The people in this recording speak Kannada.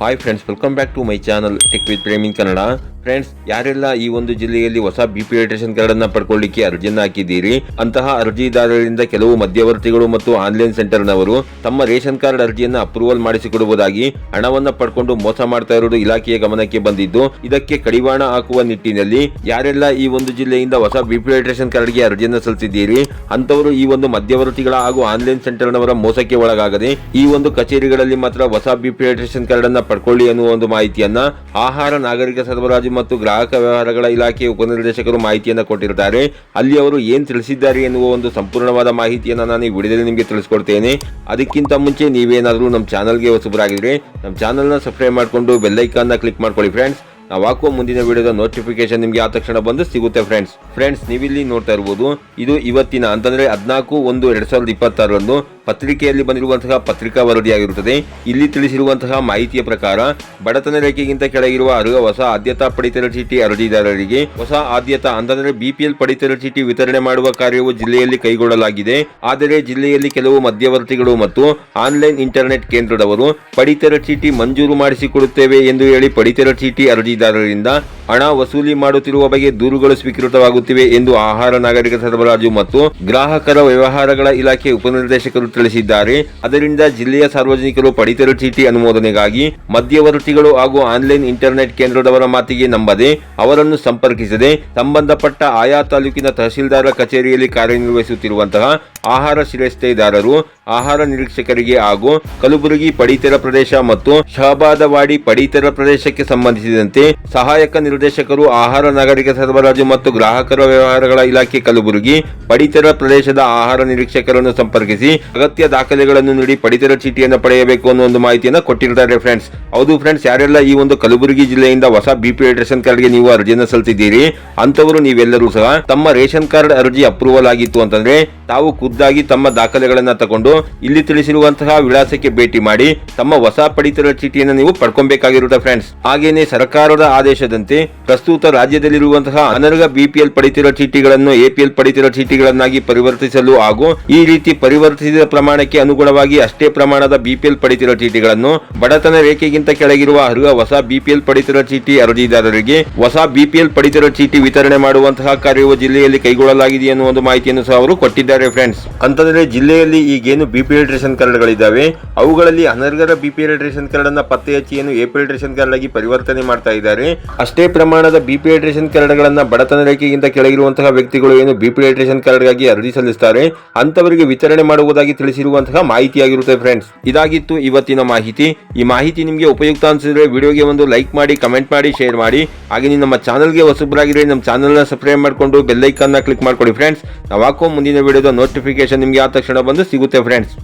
hi friends welcome back to my channel tech with ಪ್ರೇಮಿಂಗ್ Kannada Friends ಯಾರೆಲ್ಲ ಈ ಒಂದು ಜಿಲ್ಲೆಯಲ್ಲಿ ಹೊಸ ಬಿ ರೇಷನ್ ಕಾರ್ಡ್ ಅನ್ನ ಪಡ್ಕೊಳ್ಳಿಕ್ಕೆ ಅರ್ಜಿಯನ್ನು ಹಾಕಿದ್ದೀರಿ, ಅಂತಹ ಅರ್ಜಿದಾರರಿಂದ ಕೆಲವು ಮಧ್ಯವರ್ತಿಗಳು ಮತ್ತು ಆನ್ಲೈನ್ ಸೆಂಟರ್ನವರು ತಮ್ಮ ರೇಷನ್ ಕಾರ್ಡ್ ಅರ್ಜಿಯನ್ನು ಅಪ್ರೂವಲ್ ಮಾಡಿಸಿಕೊಡುವುದಾಗಿ ಹಣವನ್ನ ಪಡ್ಕೊಂಡು ಮೋಸ ಮಾಡ್ತಾ ಇರುವುದು ಇಲಾಖೆಯ ಗಮನಕ್ಕೆ ಬಂದಿದ್ದು, ಇದಕ್ಕೆ ಕಡಿವಾಣ ಹಾಕುವ ನಿಟ್ಟಿನಲ್ಲಿ ಯಾರೆಲ್ಲ ಈ ಒಂದು ಜಿಲ್ಲೆಯಿಂದ ಹೊಸ ಬಿ ರೇಷನ್ ಕಾರ್ಡ್ಗೆ ಅರ್ಜಿಯನ್ನು ಸಲ್ಲಿಸಿದ್ದೀರಿ ಅಂತವರು ಈ ಒಂದು ಮಧ್ಯವರ್ತಿಗಳ ಹಾಗೂ ಆನ್ಲೈನ್ ಸೆಂಟರ್ನವರ ಮೋಸಕ್ಕೆ ಒಳಗಾಗದೆ ಈ ಒಂದು ಕಚೇರಿಗಳಲ್ಲಿ ಮಾತ್ರ ಹೊಸ ಬಿ ರೇಷನ್ ಕಾರ್ಡ್ ಅನ್ನ ಪಡ್ಕೊಳ್ಳಿ ಅನ್ನುವ ಒಂದು ಮಾಹಿತಿಯನ್ನ ಆಹಾರ ನಾಗರಿಕ ಸರಬರಾಜು ಮತ್ತು ಗ್ರಾಹಕ ವ್ಯವಹಾರಗಳ ಇಲಾಖೆಯ ಉಪನಿರ್ದೇಶಕರು ಮಾಹಿತಿಯನ್ನು ಕೊಟ್ಟಿರ್ತಾರೆ ಅಲ್ಲಿ ಅವರು ಏನು ತಿಳಿಸಿದ್ದಾರೆ ಎನ್ನುವ ಒಂದು ಸಂಪೂರ್ಣವಾದ ಮಾಹಿತಿಯನ್ನು ನಾನು ಈ ವಿಡಿಯೋದಲ್ಲಿ ನಿಮಗೆ ತಿಳಿಸ್ಕೊಡ್ತೇನೆ. ಅದಕ್ಕಿಂತ ಮುಂಚೆ ನೀವೇನಾದರೂ ನಮ್ಮ ಚಾನಲ್ಗೆ ಹೊಸಬರಾಗಿದ್ರೆ, ನಮ್ಮ ಚಾನಲ್ನ ಸಬ್ಸ್ಕ್ರೈಬ್ ಮಾಡಿಕೊಂಡು ಬೆಲ್ಲೈಕಾನ್ನ ಕ್ಲಿಕ್ ಮಾಡ್ಕೊಳ್ಳಿ ಫ್ರೆಂಡ್ಸ್ ನಾವು ಹಾಕುವ ಮುಂದಿನ ವಿಡಿಯೋದ ನೋಟಿಫಿಕೇಶನ್ ನಿಮಗೆ ಆ ತಕ್ಷಣ ಬಂದು ಸಿಗುತ್ತೆ ಫ್ರೆಂಡ್ಸ್ ಫ್ರೆಂಡ್ಸ್ ನೀವಿಲ್ಲಿ ನೋಡ್ತಾ ಇರ್ಬೋದು, ಇದು ಇವತ್ತಿನ ಅಂತಂದ್ರೆ ಹದಿನಾಲ್ಕು ಒಂದು ಎರಡ್ ಸಾವಿರದ ಇಪ್ಪತ್ತಾರರಂದು ಪತ್ರಿಕೆಯಲ್ಲಿ ಬಂದಿರುವಂತಹ ಪತ್ರಿಕಾ ವರದಿಯಾಗಿರುತ್ತದೆ. ಇಲ್ಲಿ ತಿಳಿಸಿರುವಂತಹ ಮಾಹಿತಿಯ ಪ್ರಕಾರ ಬಡತನ ರೇಖೆಗಿಂತ ಕೆಳಗಿರುವ ಅರ್ಹ ಹೊಸ ಆದ್ಯತಾ ಪಡಿತರ ಚೀಟಿ ಅರ್ಜಿದಾರರಿಗೆ, ಹೊಸ ಆದ್ಯತಾ ಅಂತಂದ್ರೆ ಬಿಪಿಎಲ್ ಪಡಿತರ ಚೀಟಿ ವಿತರಣೆ ಮಾಡುವ ಕಾರ್ಯವು ಜಿಲ್ಲೆಯಲ್ಲಿ ಕೈಗೊಳ್ಳಲಾಗಿದೆ. ಆದರೆ ಜಿಲ್ಲೆಯಲ್ಲಿ ಕೆಲವು ಮಧ್ಯವರ್ತಿಗಳು ಮತ್ತು ಆನ್ಲೈನ್ ಇಂಟರ್ನೆಟ್ ಕೇಂದ್ರದವರು ಪಡಿತರ ಚೀಟಿ ಮಂಜೂರು ಮಾಡಿಸಿಕೊಡುತ್ತೇವೆ ಎಂದು ಹೇಳಿ ಪಡಿತರ ಚೀಟಿ ಅರ್ಜಿದಾರರಿಂದ ಹಣ ವಸೂಲಿ ಮಾಡುತ್ತಿರುವ ಬಗ್ಗೆ ದೂರುಗಳು ಸ್ವೀಕೃತವಾಗುತ್ತಿವೆ ಎಂದು ಆಹಾರ ನಾಗರಿಕ ಸರಬರಾಜು ಮತ್ತು ಗ್ರಾಹಕರ ವ್ಯವಹಾರಗಳ ಇಲಾಖೆ ಉಪನಿರ್ದೇಶಕರು ತಿಳಿಸಿದ್ದಾರೆ. ಅದರಿಂದ ಜಿಲ್ಲೆಯ ಸಾರ್ವಜನಿಕರು ಪಡಿತರ ಚೀಟಿ ಅನುಮೋದನೆಗಾಗಿ ಮಧ್ಯವರ್ತಿಗಳು ಹಾಗೂ ಆನ್ಲೈನ್ ಇಂಟರ್ನೆಟ್ ಕೇಂದ್ರದವರ ಮಾತಿಗೆ ನಂಬದೆ ಅವರನ್ನು ಸಂಪರ್ಕಿಸದೆ ಸಂಬಂಧಪಟ್ಟ ಆಯಾ ತಾಲೂಕಿನ ತಹಸೀಲ್ದಾರ ಕಚೇರಿಯಲ್ಲಿ ಕಾರ್ಯನಿರ್ವಹಿಸುತ್ತಿರುವಂತಹ ಆಹಾರ ಶಿರಸ್ತೆದಾರರು, ಆಹಾರ ನಿರೀಕ್ಷಕರಿಗೆ ಹಾಗೂ ಕಲಬುರಗಿ ಪಡಿತರ ಪ್ರದೇಶ ಮತ್ತು ಶಹಬಾದವಾಡಿ ಪಡಿತರ ಪ್ರದೇಶಕ್ಕೆ ಸಂಬಂಧಿಸಿದಂತೆ ಸಹಾಯಕ ನಿರ್ದೇಶಕರು ಆಹಾರ, ನಾಗರಿಕ ಸರಬರಾಜು ಮತ್ತು ಗ್ರಾಹಕರ ವ್ಯವಹಾರಗಳ ಇಲಾಖೆ ಕಲಬುರಗಿ, ಪಡಿತರ ಪ್ರದೇಶದ ಆಹಾರ ನಿರೀಕ್ಷಕರನ್ನು ಸಂಪರ್ಕಿಸಿ ಅಗತ್ಯ ದಾಖಲೆಗಳನ್ನು ನೀಡಿ ಪಡಿತರ ಚೀಟಿಯನ್ನು ಪಡೆಯಬೇಕು ಅನ್ನೋ ಒಂದು ಮಾಹಿತಿಯನ್ನು ಕೊಟ್ಟಿರ್ತಾರೆ ಫ್ರೆಂಡ್ಸ್ ಹೌದು ಫ್ರೆಂಡ್ಸ್ ಯಾರೆಲ್ಲ ಈ ಒಂದು ಕಲಬುರಗಿ ಜಿಲ್ಲೆಯಿಂದ ಹೊಸ ಬಿಪಿ ರೇಷನ್ ಕಾರ್ಡ್ಗೆ ನೀವು ಅರ್ಜಿಯನ್ನು ಸಲ್ಲಿಸಿದ್ದೀರಿ ಅಂತವರು ನೀವೆಲ್ಲರೂ ಸಹ ತಮ್ಮ ರೇಷನ್ ಕಾರ್ಡ್ ಅರ್ಜಿ ಅಪ್ರೂವಲ್ ಆಗಿತ್ತು ಅಂತಂದ್ರೆ ತಾವು ಖುದ್ದಾಗಿ ತಮ್ಮ ದಾಖಲೆಗಳನ್ನು ತಗೊಂಡು ಇಲ್ಲಿ ತಿಳಿಸಿರುವಂತಹ ವಿಳಾಸಕ್ಕೆ ಭೇಟಿ ಮಾಡಿ ತಮ್ಮ ಹೊಸ ಪಡಿತರ ಚೀಟಿಯನ್ನು ನೀವು ಪಡ್ಕೊಬೇಕಾಗಿರುತ್ತೆ ಫ್ರೆಂಡ್ಸ್ ಹಾಗೇನೆ ಸರ್ಕಾರದ ಆದೇಶದಂತೆ ಪ್ರಸ್ತುತ ರಾಜ್ಯದಲ್ಲಿರುವಂತಹ ಅನರ್ಹ ಬಿಪಿಎಲ್ ಪಡಿತರ ಚೀಟಿಗಳನ್ನು ಎಪಿಎಲ್ ಪಡಿತರ ಚೀಟಿಗಳನ್ನಾಗಿ ಪರಿವರ್ತಿಸಲು ಹಾಗೂ ಈ ರೀತಿ ಪರಿವರ್ತಿಸಿದ ಪ್ರಮಾಣಕ್ಕೆ ಅನುಗುಣವಾಗಿ ಅಷ್ಟೇ ಪ್ರಮಾಣದ ಬಿಪಿಎಲ್ ಪಡಿತರ ಚೀಟಿಗಳನ್ನು ಬಡತನ ರೇಖೆಗಿಂತ ಕೆಳಗಿರುವ ಅರ್ಹ ಹೊಸ ಬಿಪಿಎಲ್ ಪಡಿತರ ಚೀಟಿ ಅರ್ಜಿದಾರರಿಗೆ ಹೊಸ ಬಿಪಿಎಲ್ ಪಡಿತರ ಚೀಟಿ ವಿತರಣೆ ಮಾಡುವಂತಹ ಕಾರ್ಯವು ಜಿಲ್ಲೆಯಲ್ಲಿ ಕೈಗೊಳ್ಳಲಾಗಿದೆ ಎನ್ನುವ ಒಂದು ಮಾಹಿತಿಯನ್ನು ಸಹ ಅವರು ಕೊಟ್ಟಿದ್ದಾರೆ ಫ್ರೆಂಡ್ಸ್. ಅಂತಂದ್ರೆ ಜಿಲ್ಲೆಯಲ್ಲಿ ಈಗೇನು ಬಿಪಿಎಲ್ ರೇಷನ್ ಕಾರ್ಡ್ಗಳಿದ್ದಾವೆ, ಅವುಗಳಲ್ಲಿ ಅನರ್ಹರ ಬಿಪಿಎಲ್ ರೇಷನ್ ಕಾರ್ಡ್ ಅನ್ನ ಪತ್ತೆ ಹಚ್ಚಿ ಏನು ಎಪಿಎಲ್ ರೇಷನ್ ಕಾರ್ಡ್ ಆಗಿ ಪರಿವರ್ತನೆ ಮಾಡ್ತಾ ಇದ್ದಾರೆ. ಅಷ್ಟೇ ಪ್ರಮಾಣದ ಬಿಪಿ ಹೈಡ್ರೇಷನ್ ಕಾರ್ಡ್ಗಳನ್ನು ಬಡತನ ರೇಖೆಗಿಂತ ಕೆಳಗಿರುವಂತಹ ವ್ಯಕ್ತಿಗಳು ಏನು ಬಿಪಿ ಹೈಡ್ರೇಷನ್ ಕಾರ್ಡ್ಗಾಗಿ ಅರ್ಜಿ ಸಲ್ಲಿಸುತ್ತಾರೆ ಅಂತವರಿಗೆ ವಿತರಣೆ ಮಾಡುವುದಾಗಿ ತಿಳಿಸಿರುವಂತಹ ಮಾಹಿತಿಯಾಗಿರುತ್ತೆ ಫ್ರೆಂಡ್ಸ್ ಇದಾಗಿತ್ತು ಇವತ್ತಿನ ಮಾಹಿತಿ. ಈ ಮಾಹಿತಿ ನಿಮಗೆ ಉಪಯುಕ್ತ ಅನಿಸಿದ್ರೆ ವಿಡಿಯೋಗೆ ಒಂದು ಲೈಕ್ ಮಾಡಿ, ಕಮೆಂಟ್ ಮಾಡಿ, ಶೇರ್ ಮಾಡಿ. ಹಾಗೆ ನಿಮ್ಮ ಚಾನಲ್ಗೆ ಹೊಸಬರಾಗಿದ್ರೆ ನಮ್ಮ ಚಾನಲ್ನ ಸಬ್ಸ್ಕ್ರೈಬ್ ಮಾಡಿಕೊಂಡು ಬೆಲ್ಲೈಕನ್ನ ಕ್ಲಿಕ್ ಮಾಡ್ಕೊಳ್ಳಿ ಫ್ರೆಂಡ್ಸ್ ನಾವು ಹಾಕೋ ಮುಂದಿನ ವಿಡಿಯೋದ ನೋಟಿಫಿಕೇಶನ್ ನಿಮಗೆ ಆ ತಕ್ಷಣ ಬಂದು ಸಿಗುತ್ತೆ ಫ್ರೆಂಡ್ಸ್